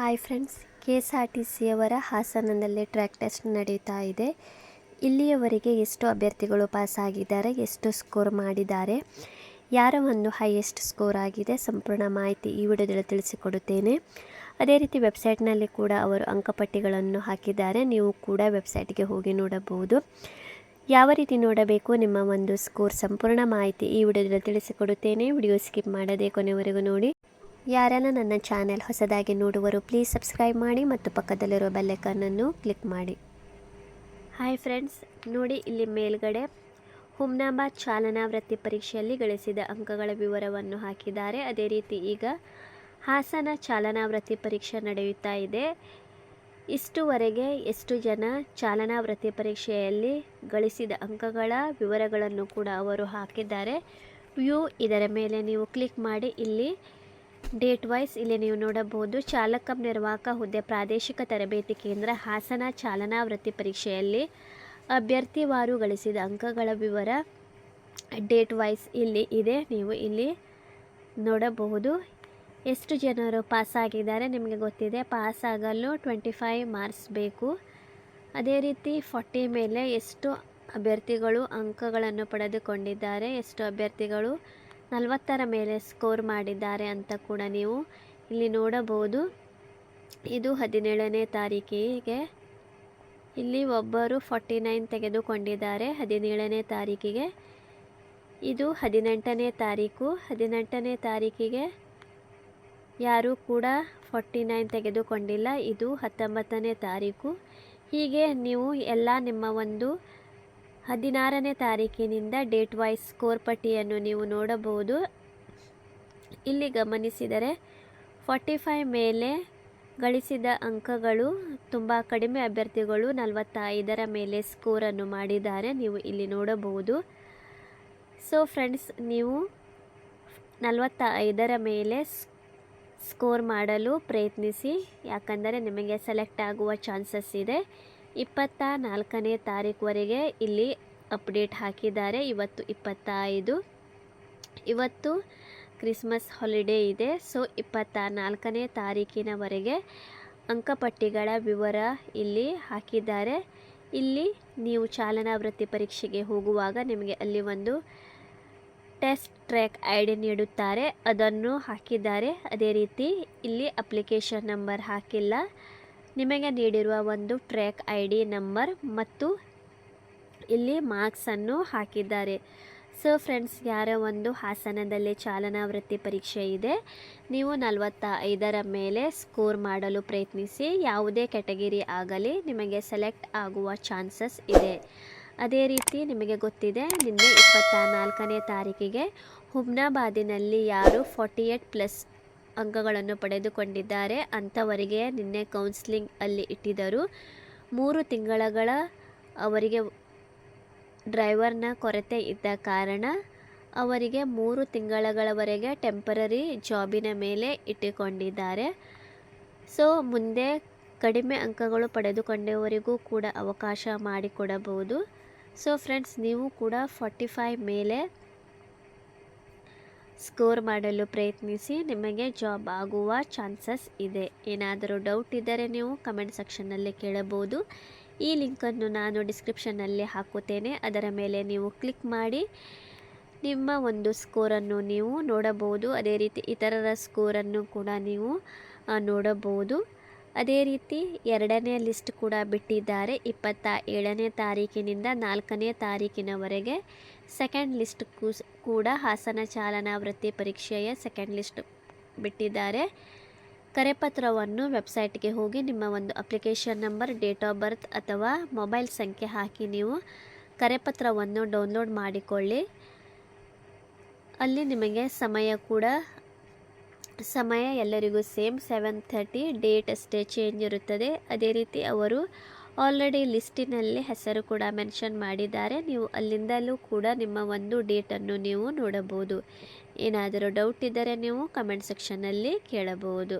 Hi friends K S R T ಸಿಯವರ ಹಾಸನದಲ್ಲಿ track test ನಡೀತಾ ಇದೆ. ಇಲ್ಲಿಯವರೆಗೆ ಎಷ್ಟು ಅಭ್ಯರ್ಥಿಗಳು ಪಾಸ್ ಆಗಿದ್ದಾರೆ, ಎಷ್ಟು ಸ್ಕೋರ್ ಮಾಡಿದ್ದಾರೆ, ಯಾರ ಒಂದು ಹೈಯೆಸ್ಟ್ ಸ್ಕೋರ್ ಆಗಿದೆ ಸಂಪೂರ್ಣ ಮಾಹಿತಿ ಈ ವಿಡಿಯೋದಲ್ಲಿ ತಿಳಿಸಿಕೊಡುತ್ತೇನೆ. ಅದೇ ರೀತಿ ವೆಬ್ಸೈಟ್ನಲ್ಲಿ ಕೂಡ ಅವರು ಅಂಕಪಟ್ಟಿಗಳನ್ನು ಹಾಕಿದ್ದಾರೆ, ನೀವು ಕೂಡ ವೆಬ್ಸೈಟ್ಗೆ ಹೋಗಿ ನೋಡಬಹುದು. ಯಾವ ರೀತಿ ನೋಡಬೇಕು, ನಿಮ್ಮ ಒಂದು ಸ್ಕೋರ್ ಸಂಪೂರ್ಣ ಮಾಹಿತಿ ಈ ವಿಡಿಯೋದಲ್ಲಿ ತಿಳಿಸಿಕೊಡುತ್ತೇನೆ. ವಿಡಿಯೋ ಸ್ಕಿಪ್ ಮಾಡದೆ ಕೊನೆವರೆಗೂ ನೋಡಿ. ಯಾರೆಲ್ಲ ನನ್ನ ಚಾನೆಲ್ ಹೊಸದಾಗಿ ನೋಡುವರು ಪ್ಲೀಸ್ ಸಬ್ಸ್ಕ್ರೈಬ್ ಮಾಡಿ ಮತ್ತು ಪಕ್ಕದಲ್ಲಿರೋ ಬೆಲ್ಲೈಕನ್ನನ್ನು ಕ್ಲಿಕ್ ಮಾಡಿ. ಹಾಯ್ ಫ್ರೆಂಡ್ಸ್ ನೋಡಿ ಇಲ್ಲಿ ಮೇಲ್ಗಡೆ ಹುಮ್ನಾಬಾದ್ ಚಾಲನಾ ವೃತ್ತಿ ಪರೀಕ್ಷೆಯಲ್ಲಿ ಗಳಿಸಿದ ಅಂಕಗಳ ವಿವರವನ್ನು ಹಾಕಿದ್ದಾರೆ. ಅದೇ ರೀತಿ ಈಗ ಹಾಸನ ಚಾಲನಾ ವೃತ್ತಿ ಪರೀಕ್ಷೆ ನಡೆಯುತ್ತಾ ಇದೆ. ಇಷ್ಟುವರೆಗೆ ಎಷ್ಟು ಜನ ಚಾಲನಾ ವೃತ್ತಿ ಪರೀಕ್ಷೆಯಲ್ಲಿ ಗಳಿಸಿದ ಅಂಕಗಳ ವಿವರಗಳನ್ನು ಕೂಡ ಅವರು ಹಾಕಿದ್ದಾರೆ. ವ್ಯೂ ಇದರ ಮೇಲೆ ನೀವು ಕ್ಲಿಕ್ ಮಾಡಿ ಇಲ್ಲಿ ಡೇಟ್ ವೈಸ್ ಇಲ್ಲಿ ನೀವು ನೋಡಬಹುದು, ಚಾಲಕ ನಿರ್ವಾಹಕ ಹುದ್ದೆ ಪ್ರಾದೇಶಿಕ ತರಬೇತಿ ಕೇಂದ್ರ ಹಾಸನ ಚಾಲನಾ ವೃತ್ತಿ ಪರೀಕ್ಷೆಯಲ್ಲಿ ಅಭ್ಯರ್ಥಿವಾರು ಗಳಿಸಿದ ಅಂಕಗಳ ವಿವರ ಡೇಟ್ ವೈಸ್ ಇಲ್ಲಿ ಇದೆ. ನೀವು ಇಲ್ಲಿ ನೋಡಬಹುದು. ಎಷ್ಟು ಜನರು ಪಾಸ್ ಆಗಿದ್ದಾರೆ ನಿಮಗೆ ಗೊತ್ತಿದೆ. ಪಾಸ್ ಆಗಲು ಟ್ವೆಂಟಿ ಫೈವ್ ಮಾರ್ಕ್ಸ್ ಬೇಕು. ಅದೇ ರೀತಿ ಫಾರ್ಟಿ ಮೇಲೆ ಎಷ್ಟು ಅಭ್ಯರ್ಥಿಗಳು ಅಂಕಗಳನ್ನು ಪಡೆದುಕೊಂಡಿದ್ದಾರೆ, ಎಷ್ಟು ಅಭ್ಯರ್ಥಿಗಳು ನಲವತ್ತರ ಮೇಲೆ ಸ್ಕೋರ್ ಮಾಡಿದ್ದಾರೆ ಅಂತ ಕೂಡ ನೀವು ಇಲ್ಲಿ ನೋಡಬಹುದು. ಇದು ಹದಿನೇಳನೇ ತಾರೀಕಿಗೆ ಇಲ್ಲಿ ಒಬ್ಬರು ಫಾರ್ಟಿ ನೈನ್ ತೆಗೆದುಕೊಂಡಿದ್ದಾರೆ. ಹದಿನೇಳನೇ ತಾರೀಕಿಗೆ ಇದು ಹದಿನೆಂಟನೇ ತಾರೀಕು. ಹದಿನೆಂಟನೇ ತಾರೀಕಿಗೆ ಯಾರೂ ಕೂಡ ಫಾರ್ಟಿ ನೈನ್ ತೆಗೆದುಕೊಂಡಿಲ್ಲ. ಇದು ಹತ್ತೊಂಬತ್ತನೇ ತಾರೀಕು. ಹೀಗೆ ನೀವು ಎಲ್ಲ ನಿಮ್ಮ ಒಂದು ಹದಿನಾರನೇ ತಾರೀಕಿನಿಂದ ಡೇಟ್ ವೈಸ್ ಸ್ಕೋರ್ ಪಟ್ಟಿಯನ್ನು ನೀವು ನೋಡಬಹುದು. ಇಲ್ಲಿ ಗಮನಿಸಿದರೆ ಫಾರ್ಟಿ ಫೈವ್ ಮೇಲೆ ಗಳಿಸಿದ ಅಂಕಗಳು, ತುಂಬ ಕಡಿಮೆ ಅಭ್ಯರ್ಥಿಗಳು ನಲವತ್ತೈದರ ಮೇಲೆ ಸ್ಕೋರನ್ನು ಮಾಡಿದ್ದಾರೆ. ನೀವು ಇಲ್ಲಿ ನೋಡಬಹುದು. ಸೊ ಫ್ರೆಂಡ್ಸ್ ನೀವು ನಲವತ್ತ ಐದರ ಮೇಲೆ ಸ್ಕೋರ್ ಮಾಡಲು ಪ್ರಯತ್ನಿಸಿ. ಯಾಕಂದರೆ ನಿಮಗೆ ಸೆಲೆಕ್ಟ್ ಆಗುವ ಚಾನ್ಸಸ್ ಇದೆ. ಇಪ್ಪತ್ತ ನಾಲ್ಕನೇ ತಾರೀಕುವರೆಗೆ ಇಲ್ಲಿ ಅಪ್ಡೇಟ್ ಹಾಕಿದ್ದಾರೆ. ಇವತ್ತು ಇಪ್ಪತ್ತ ಐದು ಇವತ್ತು ಕ್ರಿಸ್ಮಸ್ ಹಾಲಿಡೇ ಇದೆ. ಸೊ, ಇಪ್ಪತ್ತ ನಾಲ್ಕನೇ ತಾರೀಕಿನವರೆಗೆ ಅಂಕಪಟ್ಟಿಗಳ ವಿವರ ಇಲ್ಲಿ ಹಾಕಿದ್ದಾರೆ. ಇಲ್ಲಿ ನೀವು ಚಾಲನಾ ವೃತ್ತಿ ಪರೀಕ್ಷೆಗೆ ಹೋಗುವಾಗ ನಿಮಗೆ ಅಲ್ಲಿ ಒಂದು ಟೆಸ್ಟ್ ಟ್ರ್ಯಾಕ್ ಐ ಡಿ ನೀಡುತ್ತಾರೆ. ಅದನ್ನು ಹಾಕಿದ್ದಾರೆ. ಅದೇ ರೀತಿ ಇಲ್ಲಿ ಅಪ್ಲಿಕೇಶನ್ ನಂಬರ್ ಹಾಕಿಲ್ಲ. ನಿಮಗೆ ನೀಡಿರುವ ಒಂದು ಟ್ರ್ಯಾಕ್ ಐ ಡಿ ನಂಬರ್ ಮತ್ತು ಇಲ್ಲಿ ಮಾರ್ಕ್ಸನ್ನು ಹಾಕಿದ್ದಾರೆ. ಸೊ ಫ್ರೆಂಡ್ಸ್ ಯಾರ ಒಂದು ಹಾಸನದಲ್ಲಿ ಚಾಲನಾ ವೃತ್ತಿ ಪರೀಕ್ಷೆ ಇದೆ, ನೀವು ನಲವತ್ತ ಐದರ ಮೇಲೆ ಸ್ಕೋರ್ ಮಾಡಲು ಪ್ರಯತ್ನಿಸಿ. ಯಾವುದೇ ಕ್ಯಾಟಗಿರಿ ಆಗಲಿ, ನಿಮಗೆ ಸೆಲೆಕ್ಟ್ ಆಗುವ ಚಾನ್ಸಸ್ ಇದೆ. ಅದೇ ರೀತಿ ನಿಮಗೆ ಗೊತ್ತಿದೆ, ನಿನ್ನೆ ಇಪ್ಪತ್ತ ನಾಲ್ಕನೇ ತಾರೀಕಿಗೆ ಹುಮ್ನಾಬಾದಿನಲ್ಲಿ ಯಾರು ಫಾರ್ಟಿ ಏಟ್ ಪ್ಲಸ್ ಅಂಕಗಳನ್ನು ಪಡೆದುಕೊಂಡಿದ್ದಾರೆ. ಅಂಥವರಿಗೆ ನಿನ್ನೆ ಕೌನ್ಸಿಲಿಂಗ್ ಅಲ್ಲಿ ಇಟ್ಟಿದ್ದರು. ಮೂರು ತಿಂಗಳಗಳ ಅವರಿಗೆ ಡ್ರೈವರ್ನ ಕೊರತೆ ಇದ್ದ ಕಾರಣ ಅವರಿಗೆ ಮೂರು ತಿಂಗಳಗಳವರೆಗೆ ಟೆಂಪರರಿ ಜಾಬಿನ ಮೇಲೆ ಇಟ್ಟುಕೊಂಡಿದ್ದಾರೆ. ಸೊ ಮುಂದೆ ಕಡಿಮೆ ಅಂಕಗಳು ಪಡೆದುಕೊಂಡವರಿಗೂ ಕೂಡ ಅವಕಾಶ ಮಾಡಿಕೊಡಬಹುದು. ಸೊ ಫ್ರೆಂಡ್ಸ್ ನೀವು ಕೂಡ ಫಾರ್ಟಿ ಫೈವ್ ಮೇಲೆ ಸ್ಕೋರ್ ಮಾಡಲು ಪ್ರಯತ್ನಿಸಿ, ನಿಮಗೆ ಜಾಬ್ ಆಗುವ ಚಾನ್ಸಸ್ ಇದೆ. ಏನಾದರೂ ಡೌಟ್ ಇದ್ದರೆ ನೀವು ಕಮೆಂಟ್ ಸೆಕ್ಷನ್ನಲ್ಲಿ ಕೇಳಬಹುದು. ಈ ಲಿಂಕನ್ನು ನಾನು ಡಿಸ್ಕ್ರಿಪ್ಷನ್ನಲ್ಲಿ ಹಾಕುತ್ತೇನೆ. ಅದರ ಮೇಲೆ ನೀವು ಕ್ಲಿಕ್ ಮಾಡಿ, ನಿಮ್ಮ ಒಂದು ಸ್ಕೋರನ್ನು ನೀವು ನೋಡಬಹುದು. ಅದೇ ರೀತಿ ಇತರರ ಸ್ಕೋರನ್ನು ಕೂಡ ನೀವು ನೋಡಬಹುದು. ಅದೇ ರೀತಿ ಎರಡನೇ ಲಿಸ್ಟ್ ಕೂಡ ಬಿಟ್ಟಿದ್ದಾರೆ. ಇಪ್ಪತ್ತ ಏಳನೇ ತಾರೀಕಿನಿಂದ ನಾಲ್ಕನೇ ತಾರೀಕಿನವರೆಗೆ ಸೆಕೆಂಡ್ ಲಿಸ್ಟ್ ಕೂಡ ಹಾಸನ ಚಾಲನಾ ವೃತ್ತಿ ಪರೀಕ್ಷೆಯ ಸೆಕೆಂಡ್ ಲಿಸ್ಟ್ ಬಿಟ್ಟಿದ್ದಾರೆ. ಕರೆಪತ್ರವನ್ನು ವೆಬ್ಸೈಟ್ಗೆ ಹೋಗಿ ನಿಮ್ಮ ಒಂದು application number, date of birth ಅಥವಾ ಮೊಬೈಲ್ ಸಂಖ್ಯೆ ಹಾಕಿ ನೀವು ಕರೆಪತ್ರವನ್ನು ಡೌನ್ಲೋಡ್ ಮಾಡಿಕೊಳ್ಳಿ. ಅಲ್ಲಿ ನಿಮಗೆ ಸಮಯ ಕೂಡ ಸಮಯ ಎಲ್ಲರಿಗೂ ಸೇಮ್ ಸೆವೆನ್ ಥರ್ಟಿ, ಡೇಟ್ ಅಷ್ಟೇ ಚೇಂಜ್ ಇರುತ್ತದೆ. ಅದೇ ರೀತಿ ಅವರು ಆಲ್ರೆಡಿ ಲಿಸ್ಟಿನಲ್ಲಿ ಹೆಸರು ಕೂಡ ಮೆನ್ಷನ್ ಮಾಡಿದ್ದಾರೆ. ನೀವು ಅಲ್ಲಿಂದಲೂ ಕೂಡ ನಿಮ್ಮ ಒಂದು ಡೇಟನ್ನು ನೀವು ನೋಡಬಹುದು. ಏನಾದರೂ ಡೌಟ್ ಇದ್ದರೆ ನೀವು ಕಮೆಂಟ್ ಸೆಕ್ಷನ್ನಲ್ಲಿ ಕೇಳಬಹುದು.